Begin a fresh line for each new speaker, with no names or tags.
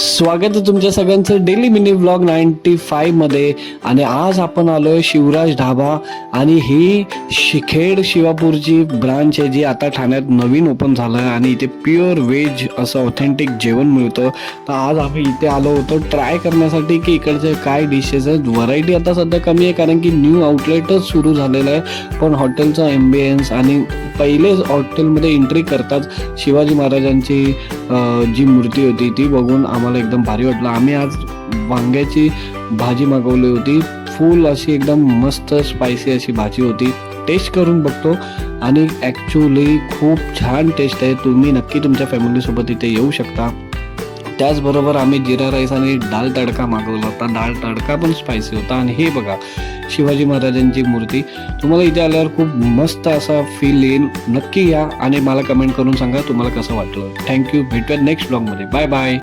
स्वागत आहे तुमच्या सगळ्यांचं डेली मिनी ब्लॉग नाईन्टी मध्ये. आणि आज आपण आलोय शिवराज ढाबा आणि ही शिखेड शिवापूरची ब्रांच आहे जी आता ठाण्यात नवीन ओपन झालं आहे आणि इथे प्युअर व्हेज असं ऑथेंटिक जेवण मिळतं. तर आज आम्ही इथे आलो होतो ट्राय करण्यासाठी की इकडचे काय डिशेस आहेत. व्हरायटी आता सध्या कमी आहे कारण की न्यू आउटलेटच सुरू झालेलं आहे. पण हॉटेलचा एम्बियन्स आणि पहिलेच हॉटेलमध्ये एंट्री करताच शिवाजी महाराजांची जी मूर्ती होती ती बघून आम्हाला एकदम भारी वाटलं. आम्ही आज वांग्याची भाजी मागवली होती. फुल अशी एकदम मस्त स्पायसी अशी भाजी होती. टेस्ट करून बघतो आणि ॲक्च्युली खूप छान टेस्ट आहे. तुम्ही नक्की तुमच्या फॅमिलीसोबत इथे येऊ शकता. त्याचबरोबर आम्ही जिरा राईस आणि डाळ तडका मागवला होता. डाळ तडका पण स्पायसी होता. आणि हे बघा शिवाजी महाराजांची मूर्ती. तुम्हाला इथे आल्यावर खूप मस्त असा फील येईल. नक्की या आणि मला कमेंट करून सांगा तुम्हाला कसं वाटलं. थँक्यू भेटूया नेक्स्ट ब्लॉगमध्ये बाय बाय